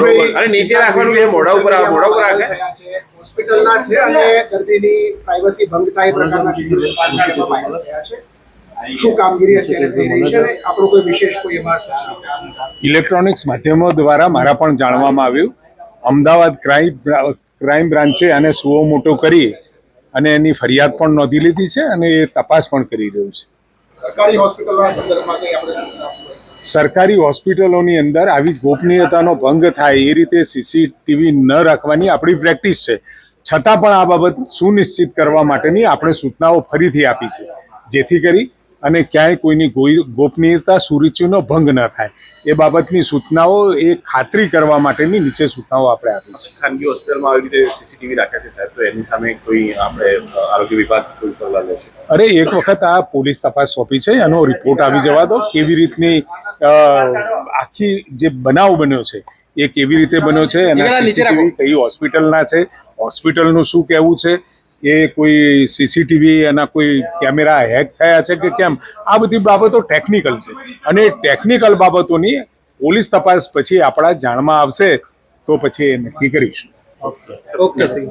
બરોબર અને નીચે રાખવાનું છે મોઢા ઉપર મોઢા ઉપર રાખે. હોસ્પિટલના છે. અને દર્દીની પ્રાઇવસી ભંગ થાય પ્રકારના વીડિયો સોશિયલ મીડિયામાં વાયરલ થયા છે. શું કામગીરી અત્યારે થઈ રહી છે અને કોઈ વિશેષ કોઈ એમાં ઇલેક્ટ્રોનિક્સ માધ્યમો દ્વારા મારા પણ જાણવામાં આવ્યું. અમદાવાદ ક્રાઇમ ક્રાઇમ બ્રાન્ચે આને સુઓ મોટો કરી અને એની ફરિયાદ પણ નોંધી લીધી છે અને એ તપાસ પણ કરી રહ્યું છે. સરકારી હોસ્પિટલના સંદર્ભમાં કંઈ આપણે સૂચના? સરકારી હોસ્પિટલોની અંદર આવી ગોપનીયતાનો ભંગ થાય એ રીતે સીસીટીવી ન રાખવાની આપણી પ્રેક્ટિસ છે. છતાં પણ આ બાબત સુનિશ્ચિત કરવા માટેની આપણે સૂચનાઓ ફરીથી આપી છે. જેથી કરી અને ક્યાંય કોઈની ગોપનીયતા સુરુચિનો ભંગ ન થાય. એ બાબતની સૂચનાઓ એ ખાતરી કરવા માટેની નીચે સૂચનાઓ આપણે આપી છે. ખાનગી હોસ્પિટલમાં આવી રીતે સીસીટીવી રાખ્યા છે સાહેબ તો એની સામે કોઈ આપણે આરોગ્ય વિભાગ કોઈ પગલાં લેશે અરે એક વખત આ પોલીસ તપાસ સોંપી છે એનો રિપોર્ટ આવી જવા દો કેવી રીતની આખી જે બનાવ બન્યો છે એ કેવી રીતે બન્યો છે એના સીસીટીવી કઈ હોસ્પિટલના છે હોસ્પિટલનું શું કહેવું છે એ કોઈ સીસીટીવી એના કોઈ કેમેરા હેક થયા છે કે કેમ? આ બધી બાબતો ટેકનિકલ છે. અને ટેકનિકલ બાબતોની પોલીસ તપાસ પછી આપણા જાણમાં આવશે તો પછી એ નક્કી કરીશું. ઓકે સિંહ